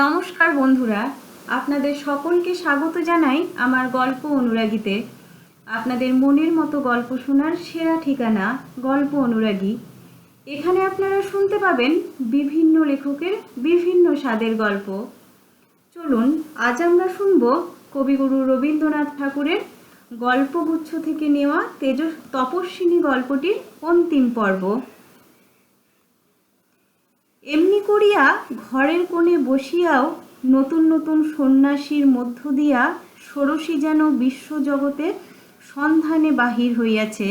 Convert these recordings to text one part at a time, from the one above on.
নমস্কার বন্ধুরা, আপনাদের সকলকে স্বাগত জানাই আমার গল্প অনুরাগীতে। আপনাদের মনের মতো গল্প শোনার সেরা ঠিকানা গল্প অনুরাগী। এখানে আপনারা শুনতে পাবেন বিভিন্ন লেখকের বিভিন্ন স্বাদের গল্প। চলুন, আজ আমরা শুনব কবিগুরু রবীন্দ্রনাথ ঠাকুরের গল্পগুচ্ছ থেকে নেওয়া তেজ তপস্বিনী গল্পটির অন্তিম পর্ব। এমনি করিয়া ঘরের কোণে বসিয়াও নতুন নতুন সন্ন্যাসীর মধ্য দিয়া ষোড়শী যেন বিশ্বজগতের সন্ধানে বাহির হইয়াছে।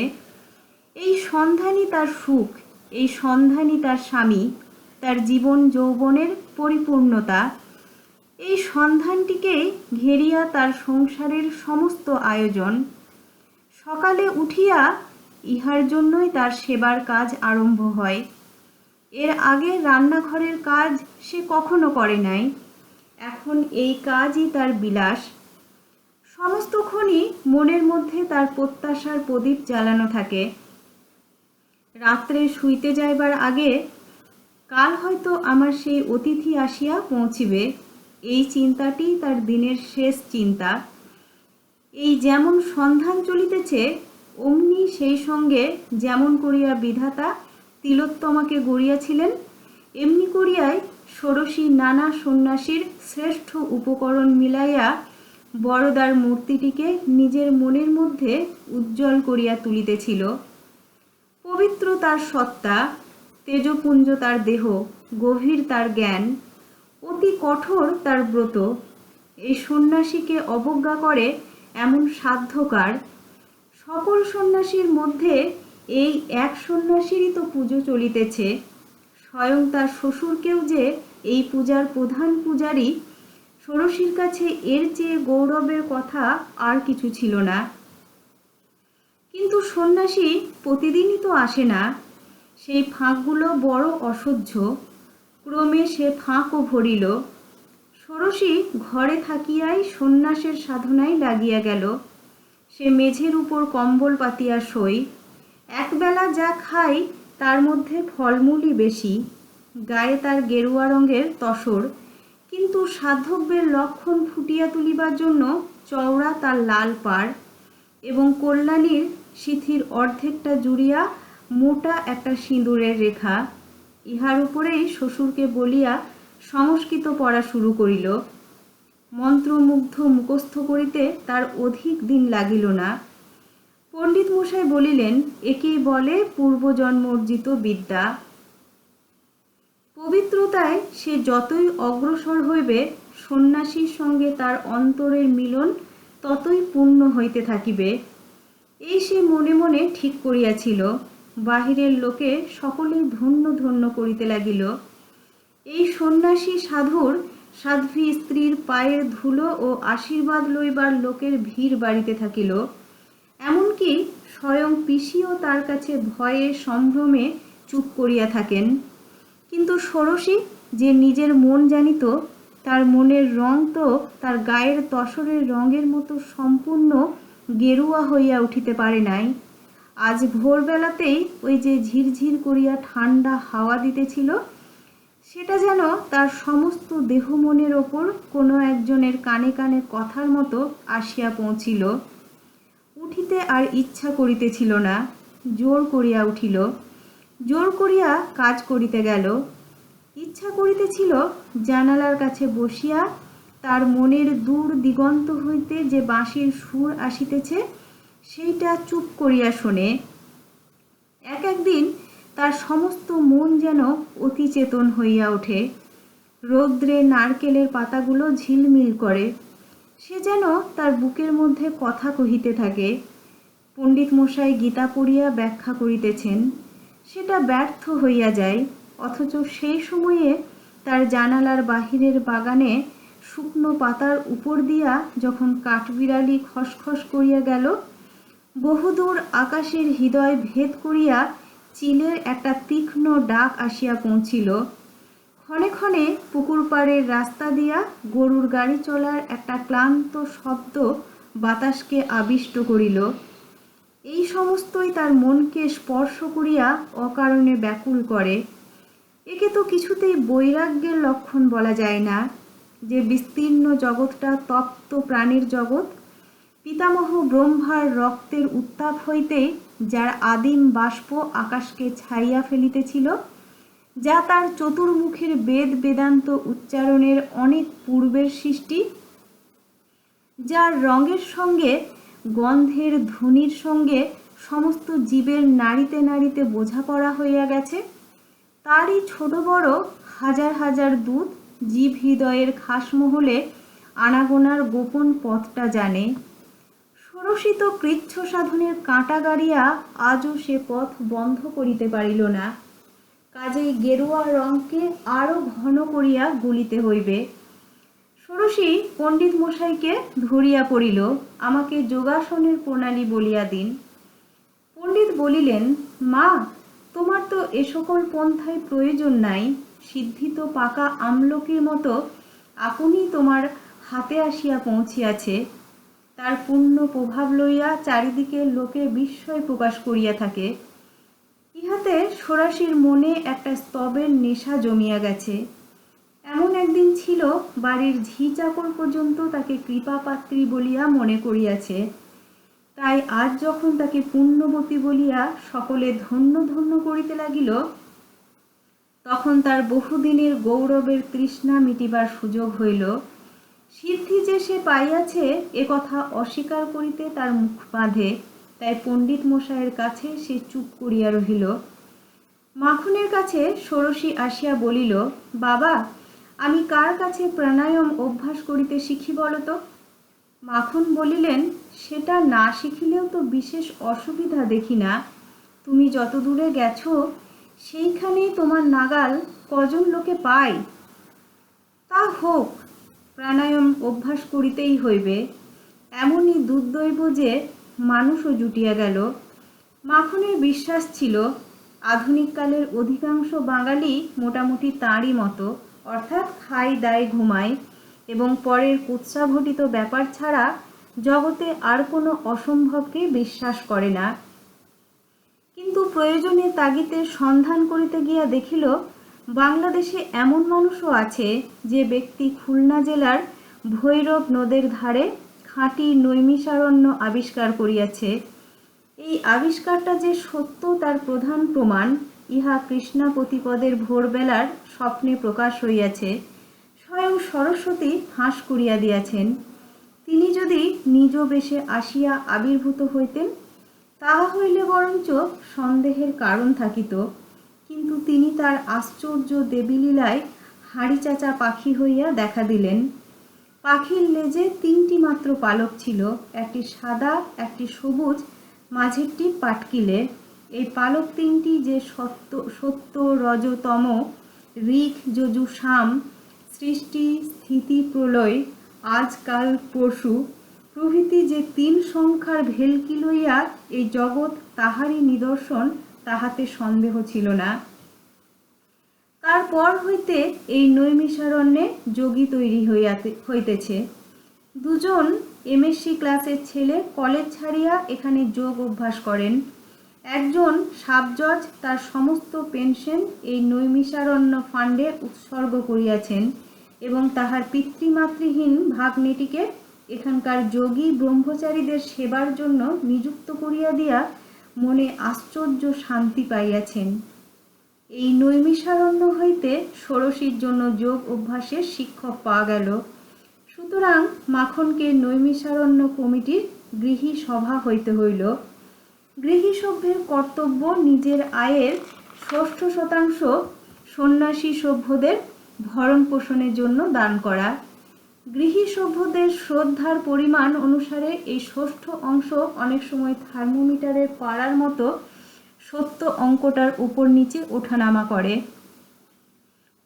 এই সন্ধানই তার সুখ, এই সন্ধানই তার স্বামী, তার জীবন যৌবনের পরিপূর্ণতা। এই সন্ধানটিকে ঘেরিয়া তার সংসারের সমস্ত আয়োজন। সকালে উঠিয়া ইহার জন্যই তার সেবার কাজ আরম্ভ হয়। এর আগে রান্নাঘরের কাজ সে কখনো করে নাই। এখন এই কাজই তার বিলাস। সমস্তক্ষণই মনের মধ্যে তার প্রত্যাশার প্রদীপ জ্বালানো থাকে। রাত্রে শুইতে যাইবার আগে কাল হয়তো আমার সেই অতিথি আসিয়া পৌঁছিবে। এই চিন্তাটি তার দিনের শেষ চিন্তা। এই যেমন সন্ধান চলিতেছে, অমনি সেই সঙ্গে যেমন করিয়া বিধাতা তিলোত্তমাকে গড়িয়াছিলেন, এমনি করিয়াই ষোড়শী নানা সন্ন্যাসীর শ্রেষ্ঠ উপকরণ মিলাইয়া বড়দার মূর্তিটিকে নিজের মনের মধ্যে উজ্জ্বল করিয়া তুলিতেছিল। পবিত্র তার সত্তা, তেজপুঞ্জ তার দেহ, গভীর তার জ্ঞান, অতি কঠোর তার ব্রত। এই সন্ন্যাসীকে অবজ্ঞা করে এমন সাধ্যকার। সকল সন্ন্যাসীর মধ্যে এই এক সন্ন্যাসীরই তো পুজো চলিতেছে। স্বয়ং তার শ্বশুরকেও যে এই পূজার প্রধান পূজারী, ষোড়শীর কাছে এর চেয়ে গৌরবের কথা আর কিছু ছিল না। কিন্তু সন্ন্যাসী প্রতিদিনই তো আসে না। সেই ফাঁকগুলো বড় অসহ্য। ক্রমে সে ফাঁকও ভরিল। ষোড়শী ঘরে থাকিয়াই সন্ন্যাসের সাধনায় লাগিয়া গেল। সে মেঝের উপর কম্বল পাতিয়া শই একবেলা যা খাই, তার মধ্যে ফলমূলই বেশি। গায়ে তার গেরুয়া রঙের তসর। কিন্তু সাধব্যের লক্ষণ ফুটিয়া তুলিবার জন্য চওড়া তার লাল পাড় এবং কল্যাণীর সিথির অর্ধেকটা জুড়িয়া মোটা একটা সিঁদুরের রেখা। ইহার উপরেই শ্বশুরকে বলিয়া সংস্কৃত পড়া শুরু করিল। মন্ত্রমুগ্ধ মুখস্থ করিতে তার অধিক দিন লাগিল না। পণ্ডিত মশাই বলিলেন, একেই বলে পূর্বজন্মর্জিত বিদ্যা। পবিত্রতায় সে যতই অগ্রসর হইবে, সন্ন্যাসীর সঙ্গে তার অন্তরের মিলন ততই পূর্ণ হইতে থাকিবে। এই সে মনে মনে ঠিক করিয়াছিল। বাহিরের লোকে সকলেই ধন্য ধন্য করিতে লাগিল। এই সন্ন্যাসী সাধুর সাধ্বী স্ত্রীর পায়ের ধুলো ও আশীর্বাদ লইবার লোকের ভিড় বাড়িতে থাকিল। স্বয়ং পিসিও তার কাছে ভয়ে সম্ভ্রমে চুপ করিয়া থাকেন। কিন্তু ষোড়শী যে নিজের মন জানিত, তার মনের রং তো তার গায়ের তসরের রঙের মতো সম্পূর্ণ গেরুয়া হইয়া উঠিতে পারে নাই। আজ ভোরবেলাতেই ওই যে ঝিরঝির করিয়া ঠান্ডা হাওয়া দিতেছিল, সেটা যেন তার সমস্ত দেহ মনের ওপর কোনো একজনের কানে কানে কথার মতো আসিয়া পৌঁছিল। উঠিতে আর ইচ্ছা করিতেছিল না। জোর করিয়া উঠিল। জোর করিয়া কাজ করিতে গেল। ইচ্ছা করিতেছিল জানালার কাছে বসিয়া তার মনের দূর দিগন্ত হইতে যে বাঁশির সুর আসিতেছে, সেইটা চুপ করিয়া শোনে। এক একদিন তার সমস্ত মন যেন অতিচেতন হইয়া ওঠে। রৌদ্রে নারকেলের পাতাগুলো ঝিলমিল করে। সে যেন তার বুকের মধ্যে কথা কহিতে থাকে। পণ্ডিত মশাই গীতা পড়িয়া ব্যাখ্যা করিতেছেন, সেটা ব্যর্থ হইয়া যায়, অথচ সেই সময়ে তার জানালার বাহিরের বাগানে শুকনো পাতার উপর দিয়া যখন কাঠবিড়ালি খসখস করিয়া গেল, বহুদূর আকাশের হৃদয় ভেদ করিয়া চিলের একটা তীক্ষ্ণ ডাক আসিয়া পৌঁছিল। ক্ষণে ক্ষণে পুকুর পাড়ের রাস্তা দিয়া গরুর গাড়ি চলার একটা ক্লান্ত শব্দ বাতাসকে আবিষ্ট করিল। এই সমস্তই তার মনকে স্পর্শ করিয়া অকারণে ব্যাকুল করে। একে তো কিছুতেই বৈরাগ্যের লক্ষণ বলা যায় না, যে বিস্তীর্ণ জগৎটা তপ্ত প্রাণীর জগৎ। পিতামহ ব্রহ্মার রক্তের উত্তাপ হইতে যার আদিম বাষ্প আকাশকে ছাইয়া ফেলিতেছিল যা তার চতুর্মুখের বেদ বেদান্ত উচ্চারণের অনেক পূর্বের সৃষ্টি, যার রঙের সঙ্গে, গন্ধের ধ্বনির সঙ্গে সমস্ত জীবের নাড়িতে নাড়িতে বোঝাপড়া হইয়া গেছে। তারই ছোট বড় হাজার হাজার দূত জীব হৃদয়ের খাসমহলে আনাগোনার গোপন পথটা জানে। ষোড়শিত কৃচ্ছ সাধনের কাঁটা গাড়িয়া আজও সে পথ বন্ধ করিতে পারিল না। কাজেই গেরুয়া রঙকে আরও ঘন করিয়া গুলিতে হইবে। ষোড়শী পণ্ডিত মশাইকে ধরিয়া পড়িল, আমাকে যোগাসনের প্রণালী বলিয়া দিন। পণ্ডিত বলিলেন, মা, তোমার তো এ সকল পন্থায় প্রয়োজন নাই সিদ্ধিত পাকা আমলকির মতো, আপনি তোমার হাতে আসিয়া পৌঁছিয়াছে। তার পূর্ণ প্রভাব লইয়া চারিদিকে লোকে বিস্ময় প্রকাশ করিয়া থাকে। ইহাতে সরাসির মনে একটা স্তবের নেশা জমিয়া গেছে। এমন একদিন ছিল, বাড়ির ঝি চাকর পর্যন্ত তাকে কৃপাপাত্রী বলিয়া মনে করিয়াছে। তাই আজ যখন তাকে পুণ্যবতী বলিয়া সকলে ধন্য ধন্য করিতে লাগিল, তখন তার বহুদিনের গৌরবের তৃষ্ণা মিটিবার সুযোগ হইল। সিদ্ধি যে সে পাইয়াছে কথা অস্বীকার করিতে তার মুখ বাঁধে। তাই পণ্ডিত মশাইয়ের কাছে সে চুপ করিয়া রহিল। মাখনের কাছে ষোড়শী আসিয়া বলিল, বাবা, আমি কার কাছে প্রাণায়াম অভ্যাস করিতে শিখি বলতো মাখন বলিলেন, সেটা না শিখিলেও তো বিশেষ অসুবিধা দেখি না। তুমি যত দূরে গেছো, সেইখানেই তোমার নাগাল কজন লোকে পায়? তা হোক, প্রাণায়াম অভ্যাস করিতেই হইবে। এমনই দুর্দৈব যে মানুষও জুটিয়া গেল। মাখনের বিশ্বাস ছিল, আধুনিককালের অধিকাংশ বাঙালি মোটামুটি তাঁরই মতো, অর্থাৎ খাই দায় ঘুমায় এবং পরের কুৎসাঘটিত ব্যাপার ছাড়া জগতে আর কোনো অসম্ভবকে বিশ্বাস করে না। কিন্তু প্রয়োজনে তাগিতে সন্ধান করিতে গিয়া দেখিল, বাংলাদেশে এমন মানুষও আছে যে ব্যক্তি খুলনা জেলার ভৈরব নদের ধারে খাঁটি নৈমিষারণ্য আবিষ্কার করিয়াছে। এই আবিষ্কারটা যে সত্য তার প্রধান প্রমাণ, ইহা কৃষ্ণাপতিপদের ভোরবেলার স্বপ্নে প্রকাশ হইয়াছে। স্বয়ং সরস্বতী হাঁস করিয়া দিয়াছেন। তিনি যদি নিজ বেশে আসিয়া আবির্ভূত হইতেন, তাহা হইলে বরঞ্চ সন্দেহের কারণ থাকিত। কিন্তু তিনি তার আশ্চর্য দেবীলীলায় হাড়ি চাচা পাখি হইয়া দেখা দিলেন। পাখির লেজে তিনটি মাত্র পালক ছিল, একটি সাদা, একটি সবুজ মাঝেরটি পাটকিলে। এই পালক তিনটি যে সত্য সত্য, রজতম, ঋক, যজু, শাম, সৃষ্টি, স্থিতি, প্রলয় আজকাল পশু প্রভৃতি যে তিন সংখ্যার ভেলকি লইয়া এই জগৎ তাহারই নিদর্শন, তাহাতে সন্দেহ ছিল না। তারপর হইতে এই নৈমিষারণ্যে যোগী তৈরি হইয়াতে, হইতেছে। দুজন এমএসসি ক্লাসের ছেলে কলেজ ছাড়িয়া এখানে যোগ অভ্যাস করেন। একজন সাবজজ তার সমস্ত পেনশন এই নৈমিষারণ্য ফান্ডে উৎসর্গ করিয়াছেন এবং তাহার পিতৃমাতৃহীন ভাগ্নেটিকে এখানকার যোগী ব্রহ্মচারীদের সেবার জন্য নিযুক্ত করিয়া দিয়া মনে আশ্চর্য শান্তি পাইয়াছেন। এই নৈমিষারণ্য হইতে ষোড়শীর জন্য যোগ অভ্যাসের শিক্ষক পাওয়া গেল। সুতরাং মাখনকে নৈমিষারণ্য কমিটির গৃহী সভা হইতে হইল। গৃহী সভ্যের কর্তব্য নিজের আয়ের ষষ্ঠ শতাংশ সন্ন্যাসী সভ্যদের ভরণ পোষণের জন্য দান করা। গৃহী সভ্যদের শ্রদ্ধার পরিমাণ অনুসারে এই ষষ্ঠ অংশ অনেক সময় থার্মোমিটারের পাড়ার মতো সত্য অঙ্কটার উপর নিচে ওঠানামা করে।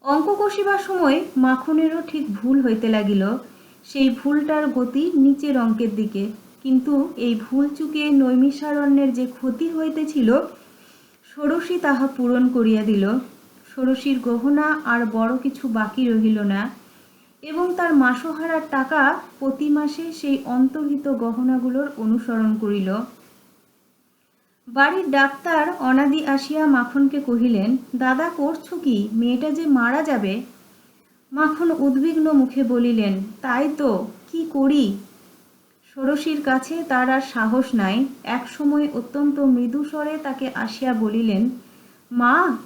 অঙ্ক কষিবার সময় মাখনেরও ঠিক ভুল হইতে লাগিল। সেই ভুলটার গতি নিচের অঙ্কের দিকে। কিন্তু এই ভুল চুকে নৈমিষারণ্যের যে ক্ষতি হইতেছিল, ষোড়শী তাহা পূরণ করিয়া দিল। ষোড়শীর গহনা আর বড় কিছু বাকি রহিল না। এবং তার মাসোহারার টাকা প্রতি মাসে সেই অন্তর্হিত গহনাগুলোর অনুসরণ করিল। বাড়ির ডাক্তার অনাদি আসিয়া মাখনকে কহিলেন, দাদা, করছ কি? মেয়েটা যে মারা যাবে? মাখন উদ্বিগ্ন মুখে বলিলেন, তাই তো, কি করি? ষোড়শীর কাছে তার আর সাহস নাই। একসময় অত্যন্ত মৃদু স্বরে তাকে আসিয়া বলিলেন, মা,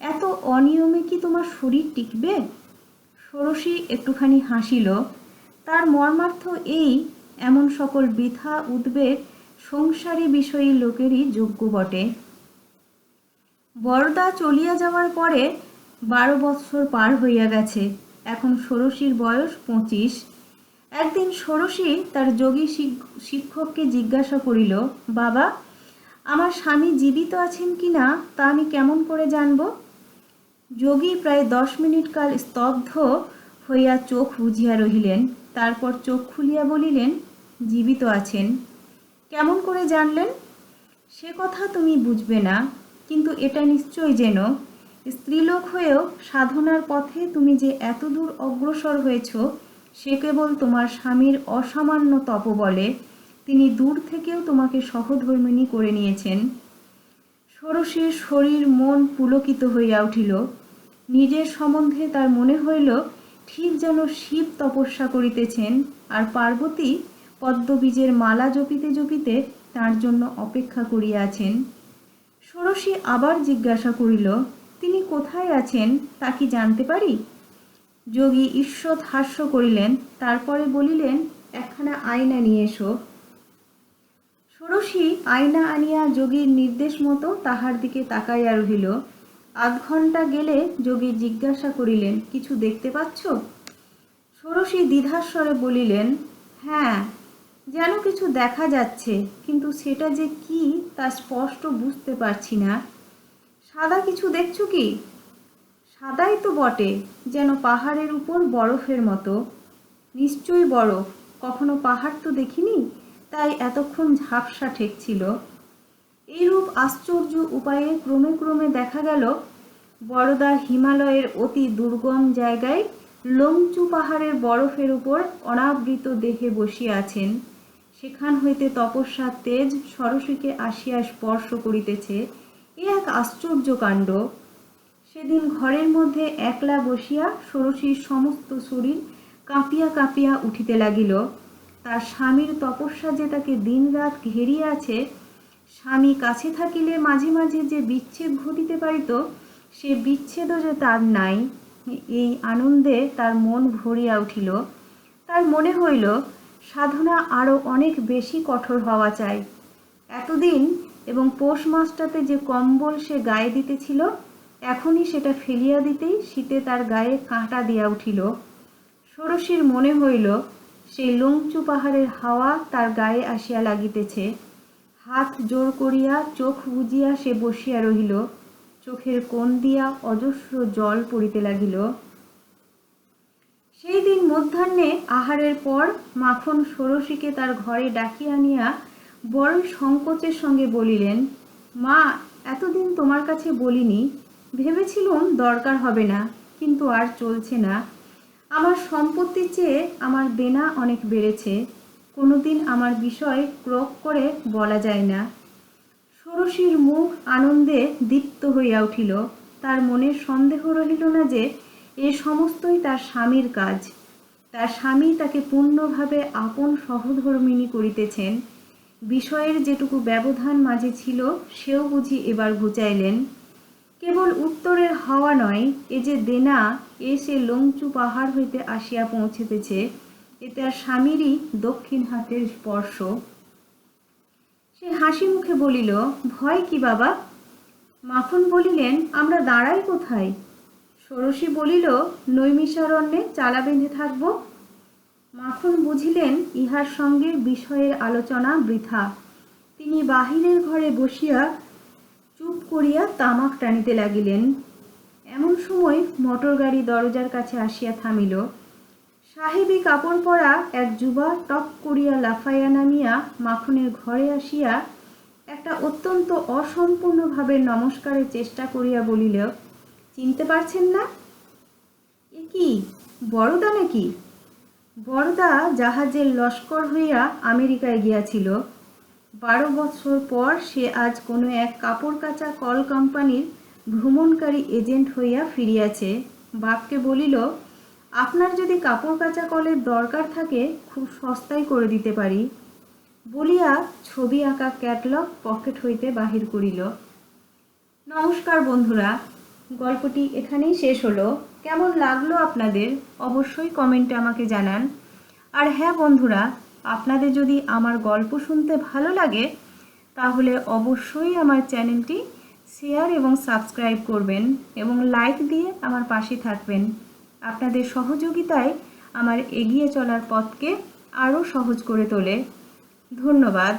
এত অনিয়মে কি তোমার শরীর টিকবে? ষোড়শী একটুখানি হাসিল, তার মর্মার্থ এই, এমন সকল বৃথা উদ্বেগ সংসারী বিষয়ী লোকেরই যোগ্য বটে। বরদা চলিয়া যাওয়ার পরে বারো বৎসর পার হইয়া গেছে। এখন ষোড়শীর বয়স পঁচিশ। একদিন ষোড়শী তার যোগী শিক- শিক্ষককে জিজ্ঞাসা করিল, বাবা, আমার স্বামী জীবিত আছেন কি না তা আমি কেমন করে জানব? যোগী প্রায় দশ মিনিট কাল স্তব্ধ হইয়া চোখ বুঝিয়া রহিলেন। তারপর চোখ খুলিয়া বলিলেন, জীবিত আছেন। কেমন করে জানলেন? সে কথা তুমি বুঝবে না, কিন্তু এটা নিশ্চয় যেন স্ত্রীলোক হয়েও সাধনার পথে তুমি যে এতদূর অগ্রসর হয়েছ, সে কেবল তোমার স্বামীর অসামান্য তপবলে তিনি দূর থেকেও তোমাকে সহধর্মিনী করে নিয়েছেন। ষোড়শীর শরীর মন পুলকিত হইয়া উঠিল। নিজের সম্বন্ধে তার মনে হইল, ঠিক যেন শিব তপস্যা করিতেছেন আর পার্বতী পদ্মবীজের মালা জপিতে জপিতে তার জন্য অপেক্ষা করিয়া আছেন ষোড়শী আবার জিজ্ঞাসা করিল, তিনি কোথায় আছেন তা কি জানতে পারি? যোগী ঈষৎ হাস্য করিলেন, তারপরে বলিলেন, একখানা আয়না নিয়ে এসো। ষোড়শী আয়না আনিয়া যোগীর নির্দেশ মতো তাহার দিকে তাকাইয়া রহিল। আধ ঘণ্টা গেলে যোগী জিজ্ঞাসা করিলেন, কিছু দেখতে পাচ্ছ? ষোড়শী দ্বিধাস্বরে বলিলেন হ্যাঁ যেন কিছু দেখা যাচ্ছে, কিন্তু সেটা যে কি তা স্পষ্ট বুঝতে পারছি না। সাদা কিছু দেখছ কি? সাদাই তো বটে, যেন পাহাড়ের উপর বরফের মতো। নিশ্চয়ই বরফ, কখনো পাহাড় তো দেখিনি, তাই এতক্ষণ ঝাপসা ঠেকছিল। এইরূপ আশ্চর্য উপায়ে ক্রমে ক্রমে দেখা গেল বড়দা হিমালয়ের অতি দুর্গম জায়গায় লোংচু পাহাড়ের বরফের উপর অনাবৃত দেহে বসিয়া আছেন। সেখান হইতে তপস্যা তেজ সরস্বীকে আসিয়া স্পর্শ করিতেছে। এ এক আশ্চর্য কাণ্ড। সেদিন ঘরের মধ্যে একলা বসিয়া ষোড়শীর সমস্ত শরীর কাঁপিয়া কাঁপিয়া উঠিতে লাগিল। তার স্বামীর তপস্যা যে তাকে দিনরাত ঘেরিয়া আছে, স্বামী কাছে থাকিলে মাঝে মাঝে যে বিচ্ছেদ ঘটিতে পারিত, সে বিচ্ছেদও যে তার নাই। এই আনন্দে তার মন ভরিয়া উঠিল। তার মনে হইল সাধনা আরও অনেক বেশি কঠোর হওয়া চাই। এতদিন এবং পৌষ মাসটাতে যে কম্বল সে গায়ে দিতেছিল, এখনই সেটা ফেলিয়া দিতেই শীতে তার গায়ে কাঁটা দিয়া উঠিল। ষোড়শীর মনে হইল সেই লংচু পাহাড়ের হাওয়া তার গায়ে আসিয়া লাগিতেছে। হাত জোর করিয়া চোখ বুজিয়া সে বসিয়া রহিল। চোখের কোণ দিয়া অজস্র জল পড়িতে লাগিল। সেই দিন মধ্যাহ্নে আহারের পর মাখন ষোড়শীকে তার ঘরে ডাকিয়া আনিয়া বড়ই সংকোচের সঙ্গে বলিলেন, মা, এতদিন তোমার কাছে বলিনি। ভেবেছিলুম দরকার হবে না, কিন্তু আর চলছে না। আমার সম্পত্তির চেয়ে আমার বেনা অনেক বেড়েছে। কোনোদিন আমার বিষয় ক্রোক করে বলা যায় না ষোড়শীর মুখ আনন্দে দীপ্ত হইয়া উঠিল। তার মনে সন্দেহ রহিল না যে এ সমস্তই তার স্বামীর কাজ। তার স্বামী তাকে পূর্ণভাবে আপন সহধর্মিণী করিতেছেন। বিষয়ের যেটুকু ব্যবধান মাঝে ছিল, সেও বুঝি এবার ঘুচাইলেন। কেবল উত্তরের হাওয়া নয়, এ যে দেনা, এ সে লংচু পাহাড় হইতে আসিয়া পৌঁছিতেছে, এ তার স্বামীরই দক্ষিণ হাতের স্পর্শ। সে হাসি মুখে বলিল, ভয় কি বাবা? মাখন বলিলেন, আমরা দাঁড়াই কোথায়? ষোড়শী বলিল, নৈমিষারণ্যে চালা বেঁধে থাকব? মাখন বুঝিলেন, ইহার সঙ্গে বিষয়ের আলোচনা বৃথা। তিনি বাহিরের ঘরে বসিয়া চুপ করিয়া তামাক টানিতে লাগিলেন। এমন সময় মোটর গাড়ি দরজার কাছে আসিয়া থামিল। সাহেবী কাপড় পরা এক যুবা টপ করিয়া লাফাইয়া নামিয়া মাখনের ঘরে আসিয়া একটা অত্যন্ত অসম্পূর্ণভাবে নমস্কারের চেষ্টা করিয়া বলিল চিনতে পারছেন না? এ কি? বড়দা নাকি? বড়দা জাহাজের লস্কর হইয়া আমেরিকায় গিয়াছিল। বারো বছর পর সে আজ কোনো এক কাপড় কাচা কল কোম্পানির ভ্রমণকারী এজেন্ট হইয়া ফিরিয়াছে। বাপকে বলিল, আপনার যদি কাপড় কাচা কলের দরকার থাকে, খুব সস্তায় করে দিতে পারি। বলিয়া ছবি আঁকা ক্যাটলগ পকেট হইতে বাহির করিল। নমস্কার বন্ধুরা গল্পটি এখানেই শেষ হলো। কেমন লাগল আপনাদের? অবশ্যই কমেন্টে আমাকে জানান। আর হ্যাঁ বন্ধুরা, আপনাদের যদি আমার গল্প শুনতে ভালো লাগে, তাহলে অবশ্যই আমার চ্যানেলটি শেয়ার এবং সাবস্ক্রাইব করবেন এবং লাইক দিয়ে আমার পাশে থাকবেন। আপনাদের সহযোগিতায় আমার এগিয়ে চলার পথকে আরও সহজ করে তোলে। ধন্যবাদ।